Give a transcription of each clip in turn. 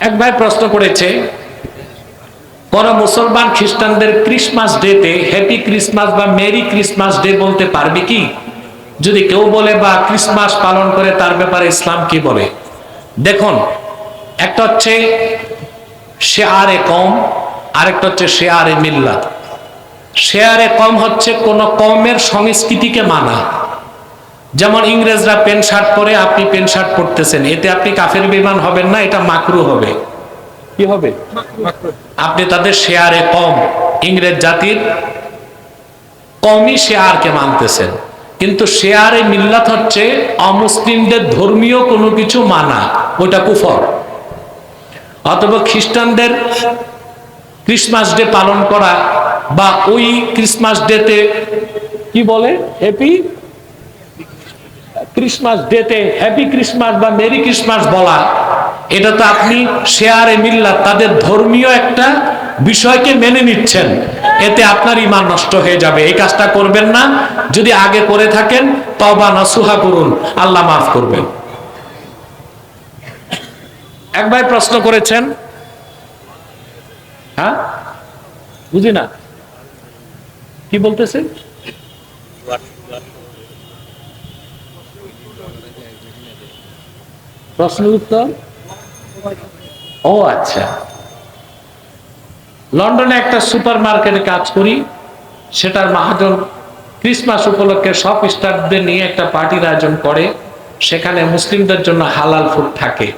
এক ভাই প্রশ্ন করেছে, কোন মুসলমান খ্রিস্টানদের ক্রিসমাস ডেতে হ্যাপি ক্রিসমাস বা মেরি ক্রিসমাস ডে বলতে পারবে কি? যদি কেউ বলে বা ক্রিসমাস পালন করে, তার ব্যাপারে ইসলাম কি বলে? দেখুন, একটা হচ্ছে শেয়ারে কম, আরেকটা হচ্ছে সে আরে মিল্লা মিল্লাত। শেয়ারে কম হচ্ছে কোন কমের সংস্কৃতিকে মানা। যেমন ইংরেজরা প্যান্ট শার্ট পরে আপনি প্যান্ট শার্ট পরতেছেন এতে আপনি কাফের বিমান হবেন না এটা মাকরু হবে। কি হবে? আপনি তাদের শেয়ারে কম। ইংরেজ জাতির কমই শেয়ারকে মানতেছেন। কিন্তু শেয়ারে মিল্লাত হচ্ছে অমুসলিমদের ধর্মীয় কোনো কিছু মানা ওটা কুফর। অথবা খ্রিস্টানদের ক্রিসমাস ডে পালন করা বা ওই ক্রিসমাস ডেতে কি বলে? হ্যাপি ক্রিসমাস ডেতে হ্যাপি ক্রিসমাস বা মেরি ক্রিসমাস বলা, এটা তো আপনি শেয়ারে মিল্লাত তাদের ধর্মীয় একটা বিষয়কে মেনে নিচ্ছেন। এতে আপনার ইমান নষ্ট হয়ে যাবে। এই কাজটা করবেন না। যদি আগে করে থাকেন তবা নাসুহা করুন। আল্লাহ মাফ করবেন। এক ভাই প্রশ্ন করেছেন হ্যাঁ? বুঝি না? কি বলতেছেন প্রশ্নের উত্তর? ও আচ্ছা। লন্ডনে একটা সুপার মার্কেটে কাজ করি, সেটার মহাজন ক্রিসমাস উপলক্ষে সব স্টাফদের নিয়ে একটা পার্টির আয়োজন করে, সেখানে মুসলিমদের জন্য হালাল ফুড থাকে।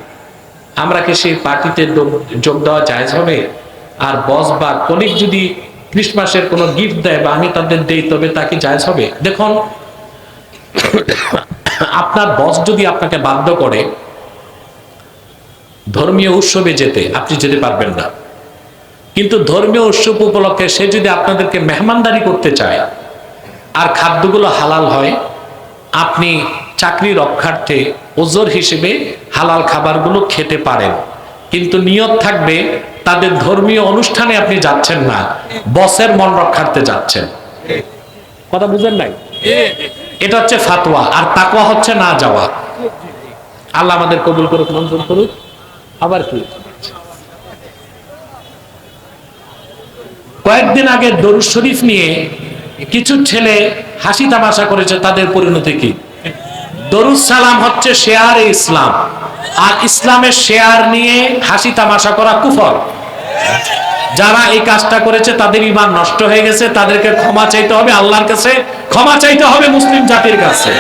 আমরা কি সেই পার্টিতে যোগ- দেওয়া জায়জ হবে? আর বস বা কলিগ যদি ক্রিসমাসের কোনো গিফট দেয় বা আমি তাদের দেই, তবে তা কি জায়জ হবে? দেখুন, আপনার বস যদি আপনাকে বাধ্য করে ধর্মীয় উৎসবে যেতে আপনি যেতে পারবেন না। কিন্তু ধর্মীয় উৎসব উপলক্ষে সে যদি আপনাদেরকে মেহমানদারি করতে চায়, আর খাদ্যগুলো হালাল হয়, আপনি চাকরি রক্ষার্থে ওজোর হিসেবে হালাল খাবারগুলো খেতে পারেন। কিন্তু নিয়ত থাকবে, তাদের ধর্মীয় অনুষ্ঠানে আপনি যাচ্ছেন না, বসের মন রক্ষার্থে যাচ্ছেন। কথা বুঝেন নাই? এটা হচ্ছে ফাতোয়া, আর তাকওয়া হচ্ছে না যাওয়া। আল্লাহ আমাদের কবুল করুক, মঞ্জুর করুক। আবার কি? কয়েকদিন আগে দরুদ শরীফ নিয়ে কিছু ছেলে হাসি তামাশা করেছে, তাদের পরিণতি কি? দরুদ সালাম হচ্ছে শেয়ারে ইসলাম। আর ইসলামের শেয়ার নিয়ে হাসি তামাশা করা কুফল। যারা এই কাজটা করেছে, তাদের ইমান নষ্ট হয়ে গেছে, তাদেরকে ক্ষমা চাইতে হবে, আল্লাহর কাছে ক্ষমা চাইতে হবে মুসলিম জাতির কাছে।